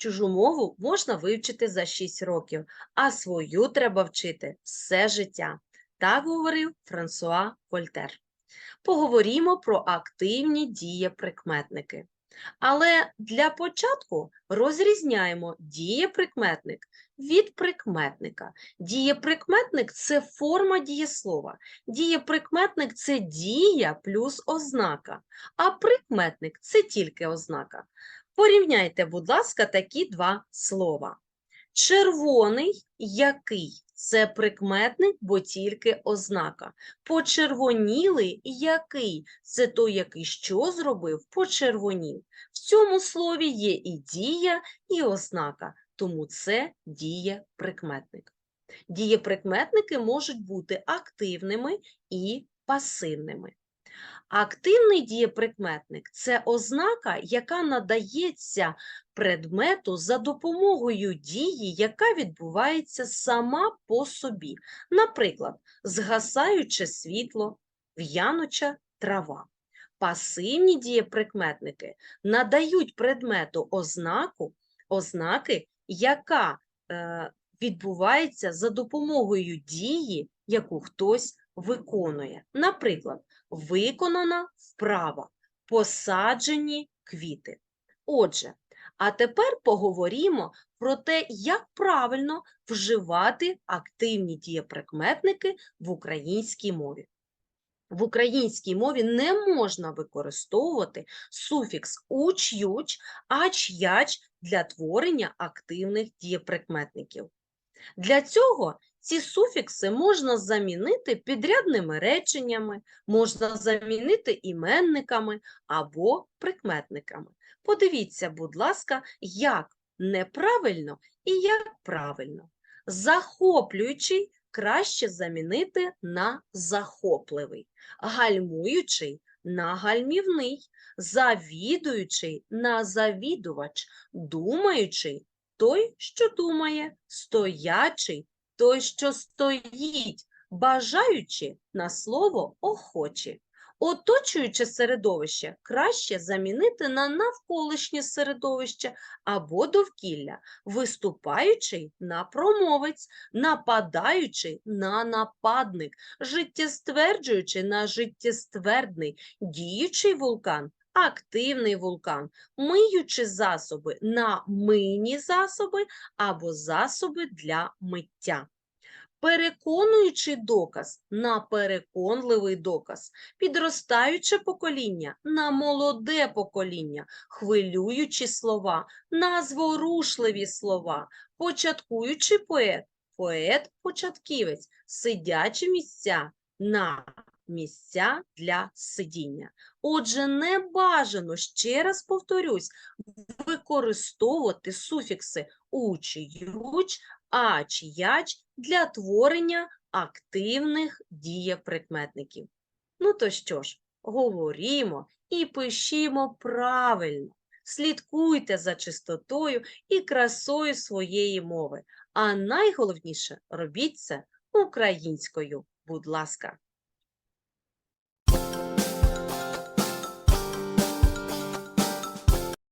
Чужу мову можна вивчити за 6 років, а свою треба вчити все життя. Так говорив Франсуа Вольтер. Поговоримо про активні дієприкметники. Але для початку розрізняємо дієприкметник від прикметника. Дієприкметник це форма дієслова. Дієприкметник це дія плюс ознака, а прикметник це тільки ознака. Порівняйте, будь ласка, такі два слова. Червоний який це прикметник, бо тільки ознака. Почервонілий який це той, який що зробив, почервонів. В цьому слові є і дія, і ознака, тому це дієприкметник. Дієприкметники можуть бути активними і пасивними. Активний дієприкметник це ознака, яка надається предмету за допомогою дії, яка відбувається сама по собі. Наприклад, згасаюче світло, в'януча трава. Пасивні дієприкметники надають предмету ознаку, ознаки, яка е, відбувається за допомогою дії, яку хтось виконує. Наприклад, виконана вправа, посаджені квіти. Отже, а тепер поговоримо про те, як правильно вживати активні дієприкметники в українській мові. В українській мові не можна використовувати суфікс уч, ють, ач, яч для творення активних дієприкметників. Для цього ці суфікси можна замінити підрядними реченнями, можна замінити іменниками або прикметниками. Подивіться, будь ласка, як неправильно і як правильно. Захоплюючий краще замінити на захопливий, гальмуючий на гальмівний, завідуючий на завідувач, думаючий той, що думає, стоячий той, що стоїть, бажаючи на слово охочі. Оточуюче середовище краще замінити на навколишнє середовище або довкілля, виступаючий на промовець, нападаючий на нападник, життєстверджуючий на життєствердний, діючий вулкан активний вулкан, миючі засоби на мийні засоби або засоби для миття. Переконуючий доказ на переконливий доказ, підростаюче покоління на молоде покоління, хвилюючі слова на зворушливі слова, початкуючий поет, поет-початківець, сидячі місця. На місця для сидіння. Отже, не бажано, ще раз повторюсь, використовувати суфікси уч, юч, ач, яч для творення активних дієприкметників. Ну то що ж, говорімо і пишімо правильно. Слідкуйте за чистотою і красою своєї мови. А найголовніше робіть це українською, будь ласка.